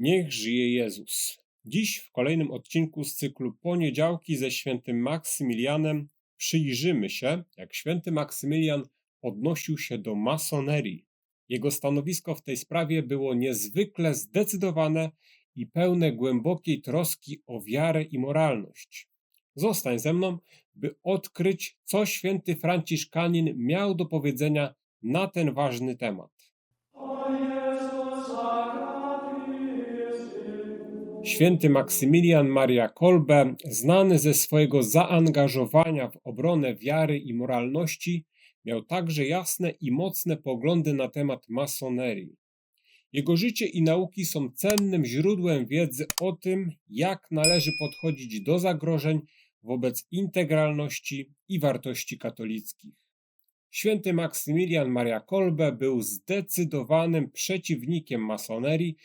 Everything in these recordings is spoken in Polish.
Niech żyje Jezus. Dziś w kolejnym odcinku z cyklu Poniedziałki ze świętym Maksymilianem przyjrzymy się, jak święty Maksymilian odnosił się do masonerii. Jego stanowisko w tej sprawie było niezwykle zdecydowane i pełne głębokiej troski o wiarę i moralność. Zostań ze mną, by odkryć, co święty Franciszkanin miał do powiedzenia na ten ważny temat. Święty Maksymilian Maria Kolbe, znany ze swojego zaangażowania w obronę wiary i moralności, miał także jasne i mocne poglądy na temat masonerii. Jego życie i nauki są cennym źródłem wiedzy o tym, jak należy podchodzić do zagrożeń wobec integralności i wartości katolickich. Święty Maksymilian Maria Kolbe był zdecydowanym przeciwnikiem masonerii,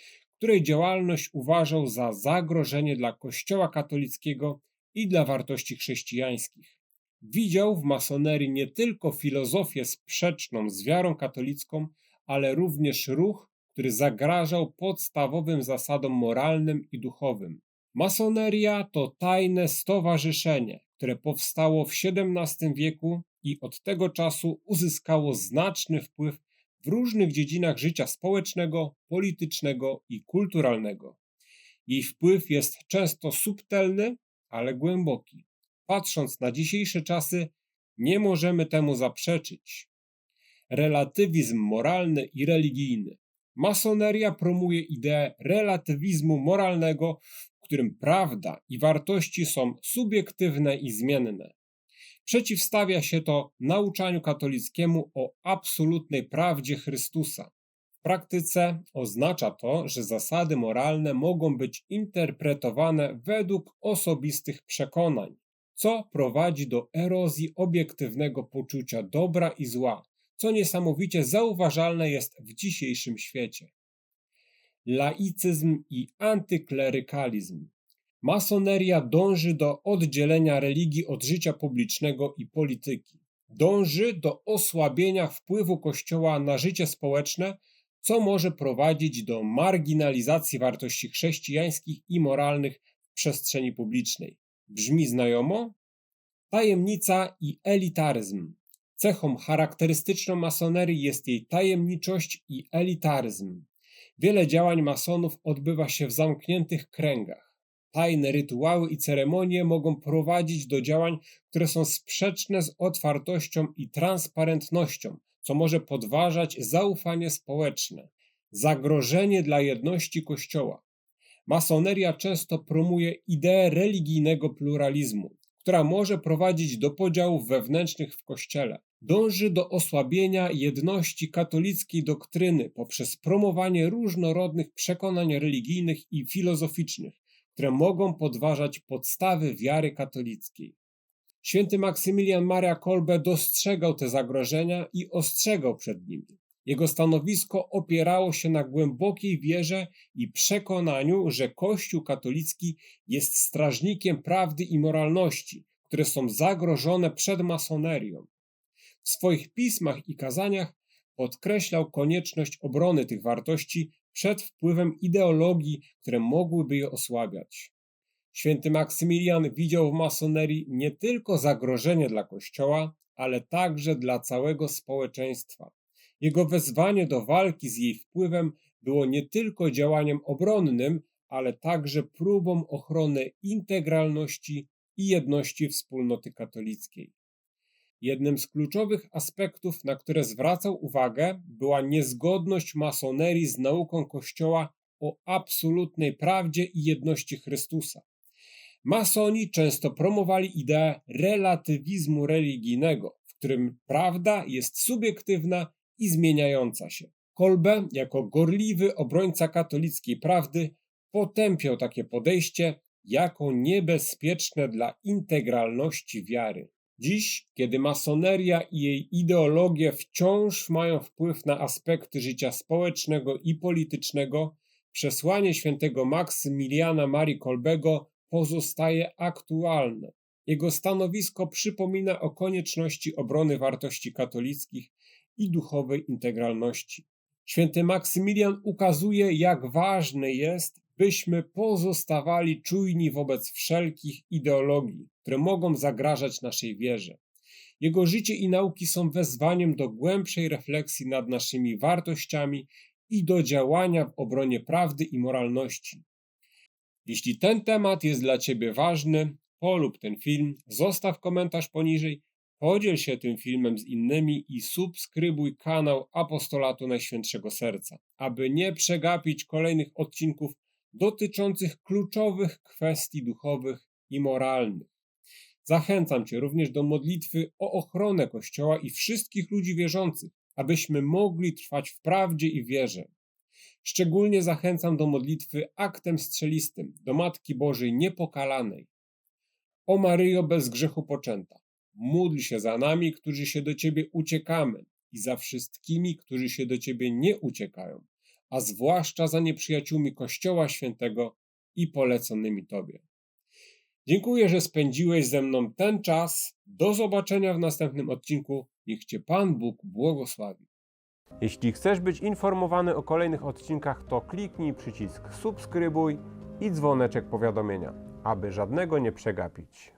której działalność uważał za zagrożenie dla Kościoła katolickiego i dla wartości chrześcijańskich. Widział w masonerii nie tylko filozofię sprzeczną z wiarą katolicką, ale również ruch, który zagrażał podstawowym zasadom moralnym i duchowym. Masoneria to tajne stowarzyszenie, które powstało w XVII wieku i od tego czasu uzyskało znaczny wpływ w różnych dziedzinach życia społecznego, politycznego i kulturalnego. Jej wpływ jest często subtelny, ale głęboki. Patrząc na dzisiejsze czasy, nie możemy temu zaprzeczyć. Relatywizm moralny i religijny. Masoneria promuje ideę relatywizmu moralnego, w którym prawda i wartości są subiektywne i zmienne. Przeciwstawia się to nauczaniu katolickiemu o absolutnej prawdzie Chrystusa. W praktyce oznacza to, że zasady moralne mogą być interpretowane według osobistych przekonań, co prowadzi do erozji obiektywnego poczucia dobra i zła, co niesamowicie zauważalne jest w dzisiejszym świecie. Laicyzm i antyklerykalizm. Masoneria dąży do oddzielenia religii od życia publicznego i polityki. Dąży do osłabienia wpływu Kościoła na życie społeczne, co może prowadzić do marginalizacji wartości chrześcijańskich i moralnych w przestrzeni publicznej. Brzmi znajomo? Tajemnica i elitaryzm. Cechą charakterystyczną masonerii jest jej tajemniczość i elitaryzm. Wiele działań masonów odbywa się w zamkniętych kręgach. Tajne rytuały i ceremonie mogą prowadzić do działań, które są sprzeczne z otwartością i transparentnością, co może podważać zaufanie społeczne, zagrożenie dla jedności Kościoła. Masoneria często promuje ideę religijnego pluralizmu, która może prowadzić do podziałów wewnętrznych w Kościele. Dąży do osłabienia jedności katolickiej doktryny poprzez promowanie różnorodnych przekonań religijnych i filozoficznych, które mogą podważać podstawy wiary katolickiej. Święty Maksymilian Maria Kolbe dostrzegał te zagrożenia i ostrzegał przed nimi. Jego stanowisko opierało się na głębokiej wierze i przekonaniu, że Kościół katolicki jest strażnikiem prawdy i moralności, które są zagrożone przed masonerią. W swoich pismach i kazaniach podkreślał konieczność obrony tych wartości przed wpływem ideologii, które mogłyby je osłabiać. Święty Maksymilian widział w masonerii nie tylko zagrożenie dla Kościoła, ale także dla całego społeczeństwa. Jego wezwanie do walki z jej wpływem było nie tylko działaniem obronnym, ale także próbą ochrony integralności i jedności wspólnoty katolickiej. Jednym z kluczowych aspektów, na które zwracał uwagę, była niezgodność masonerii z nauką Kościoła o absolutnej prawdzie i jedności Chrystusa. Masoni często promowali ideę relatywizmu religijnego, w którym prawda jest subiektywna i zmieniająca się. Kolbe, jako gorliwy obrońca katolickiej prawdy, potępiał takie podejście jako niebezpieczne dla integralności wiary. Dziś, kiedy masoneria i jej ideologie wciąż mają wpływ na aspekty życia społecznego i politycznego, przesłanie świętego Maksymiliana Marii Kolbego pozostaje aktualne. Jego stanowisko przypomina o konieczności obrony wartości katolickich i duchowej integralności. Święty Maksymilian ukazuje, jak ważne jest, byśmy pozostawali czujni wobec wszelkich ideologii, które mogą zagrażać naszej wierze. Jego życie i nauki są wezwaniem do głębszej refleksji nad naszymi wartościami i do działania w obronie prawdy i moralności. Jeśli ten temat jest dla Ciebie ważny, polub ten film, zostaw komentarz poniżej, podziel się tym filmem z innymi i subskrybuj kanał Apostolatu Najświętszego Serca, aby nie przegapić kolejnych odcinków dotyczących kluczowych kwestii duchowych i moralnych. Zachęcam Cię również do modlitwy o ochronę Kościoła i wszystkich ludzi wierzących, abyśmy mogli trwać w prawdzie i wierze. Szczególnie zachęcam do modlitwy aktem strzelistym do Matki Bożej Niepokalanej. O Maryjo bez grzechu poczęta, módl się za nami, którzy się do Ciebie uciekamy i za wszystkimi, którzy się do Ciebie nie uciekają, a zwłaszcza za nieprzyjaciółmi Kościoła Świętego i poleconymi Tobie. Dziękuję, że spędziłeś ze mną ten czas. Do zobaczenia w następnym odcinku. Niech Cię Pan Bóg błogosławi. Jeśli chcesz być informowany o kolejnych odcinkach, to kliknij przycisk subskrybuj i dzwoneczek powiadomienia, aby żadnego nie przegapić.